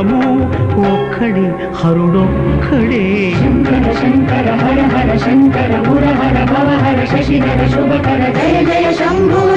శివము ఒక్కడే హరుడొక్కడే. శంకర శంకర హర హర శంకర ముర హర భవ హర శశిధర శుభకర జయ జయ శంభు.